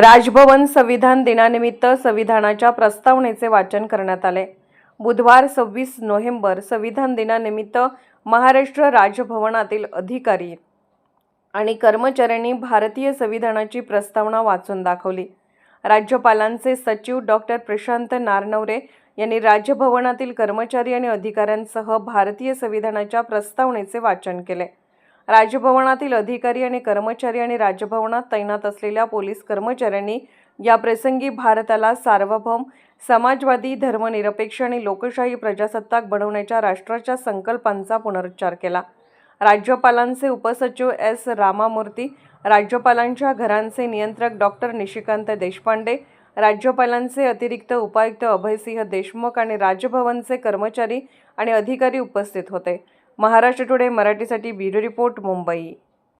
राजभवन संविधान दिनानिमित्त संविधानाच्या प्रस्तावनेचे वाचन करण्यात आले. बुधवार सव्वीस नोव्हेंबर संविधान दिनानिमित्त महाराष्ट्र राजभवनातील अधिकारी आणि कर्मचाऱ्यांनी भारतीय संविधानाची प्रस्तावना वाचून दाखवली. राज्यपालांचे सचिव डॉक्टर प्रशांत नारनवरे यांनी राजभवनातील कर्मचारी आणि अधिकाऱ्यांसह भारतीय संविधानाच्या प्रस्तावनेचे वाचन केले. राजभवनातील अधिकारी आणि कर्मचारी आणि राजभवनात तैनात असलेल्या पोलीस कर्मचाऱ्यांनी या प्रसंगी भारताला सार्वभौम समाजवादी धर्मनिरपेक्ष आणि लोकशाही प्रजासत्ताक बनवण्याच्या राष्ट्राच्या संकल्पांचा पुनरुच्चार केला. राज्यपालांचे उपसचिव एस. रामामूर्ती राज्यपालांच्या घरांचे नियंत्रक डॉक्टर निशिकांत देशपांडे राज्यपालांचे अतिरिक्त उपायुक्त अभयसिंह देशमुख आणि राजभवनचे कर्मचारी आणि अधिकारी उपस्थित होते. महाराष्ट्र टुडे मराठीसाठी ब्युरो रिपोर्ट मुंबई.